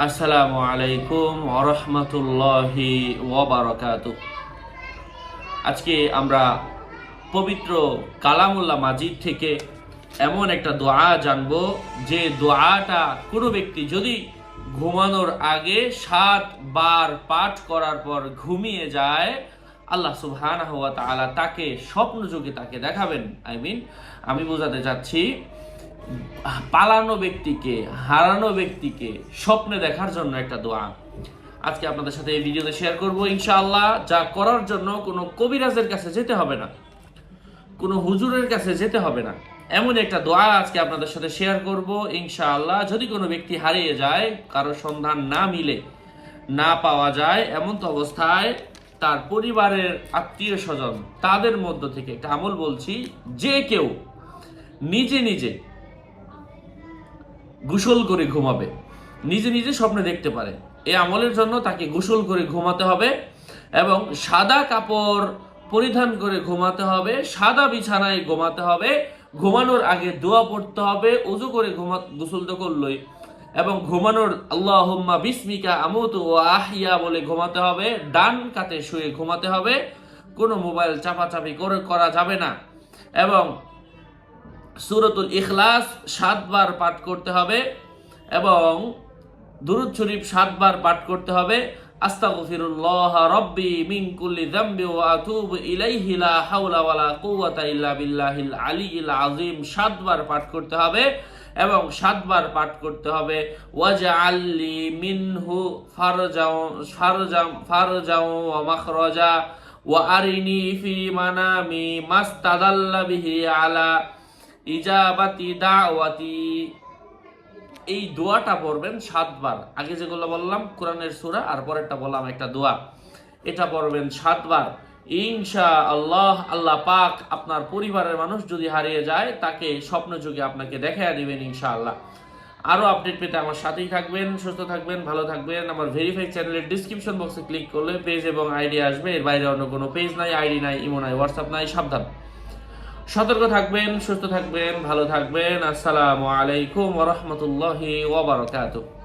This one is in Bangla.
আসসালামু আলাইকুম ওরহমতুল্লাহি ওবরাকাত আজকে আমরা পবিত্র কালামুল্লাহ মাজিদ থেকে এমন একটা দোয়া জানব, যে দোয়াটা কোনো ব্যক্তি যদি ঘুমানোর আগে সাত বার পাঠ করার পর ঘুমিয়ে যায়, আল্লাহ সুবহানাহু ওয়া তাআলা তাকে স্বপ্ন যুগে তাকে দেখাবেন। আই মিন, আমি বোঝাতে চাচ্ছি পালানো ব্যক্তিকে, হারানো ব্যক্তিকে স্বপ্নে দেখার জন্য একটা দোয়া। আজকে আপনাদের সাথে এই ভিডিওতে শেয়ার করব, ইনশাআল্লাহ, যা করার জন্য কোনো কবিরাজের কাছে যেতে হবে না। কোনো হুজুরের কাছে যেতে হবে না। এমন একটা দোয়া আজকে আপনাদের সাথে শেয়ার করব, ইনশাআল্লাহ, যদি কোনো ব্যক্তি হারিয়ে যায়, কারও সন্ধান না মিলে, না পাওয়া যায়, এমন তো অবস্থায় তার পরিবারের আত্মীয় স্বজন, তাদের মধ্য থেকে একটা আমল বলছি, যে কেউ নিজে নিজে গোসল করে ঘুমাবে। নিজে নিজে স্বপ্নে দেখতে পারে। এই আমলের জন্য তাকে গোসল করে ঘুমাতে হবে এবং সাদা কাপড় পরিধান করে ঘুমাতে হবে, সাদা বিছানায় ঘুমাতে হবে, ঘুমানোর আগে দোয়া পড়তে হবে, উজু করে ঘুমা, গোসল তো করলই। এবং ঘুমানোর আল্লাহুম্মা বিসমিকা আমুতু ও আহিয়া বলে ঘুমাতে হবে, ডান কাতে শুয়ে ঘুমাতে হবে, কোনো মোবাইল চাপাচাপি করে করা যাবে না। এবং সুরতুল ইখলাস সাতবার পাঠ করতে হবে এবং দুরুদ শরীফ সাতবার পাঠ করতে হবে। আস্তাগফিরুল্লাহ রব্বি মিন কুল্লি যামবি ওয়া আতুবু ইলাইহি লা হাওলা ওয়ালা কুওয়াতা ইল্লা বিল্লাহিল আলিয়্যিল আযীম। সাতবার পাঠ করতে হবে এবং সাতবার পাঠ করতে হবে। ওয়াজআললি মিনহু ফারজাও ফারজাম ফারজাও ওয়া মাখরাজা। ওয়া আরিনি ফি মানামি মাস্তাদাল্লা বিহি আলা ইজাবাতি দাওয়াতি। এই দোয়াটা পড়বেন সাতবার। আগে যেগুলো বললাম, কোরআনের সূরা, আর পরেরটা বললাম একটা দোয়া। এটা পড়বেন সাতবার। ইনশা আল্লাহ আল্লাহ পাক আপনার পরিবারের মানুষ যদি হারিয়ে যায়, তাকে স্বপ্ন যুগে আপনাকে দেখাইয়া দিবেন ইনশাআল্লাহ। আরও আপডেট পেতে আমার সাথেই থাকবেন, সুস্থ থাকবেন, ভালো থাকবেন। আমার ভেরিফাইড চ্যানেলের ডিসক্রিপশন বক্সে ক্লিক করলে পেজ এবং আইডি আসবে। এর বাইরে অন্য কোনো পেজ নাই আইডি নাই ইমো নাই হোয়াটসঅ্যাপ নাই, সাবধান। সতর্ক থাকবেন সুস্থ থাকবেন ভালো থাকবেন। আসসালামু আলাইকুম ওরহমতুল্লাহি ওবরাকাতুহ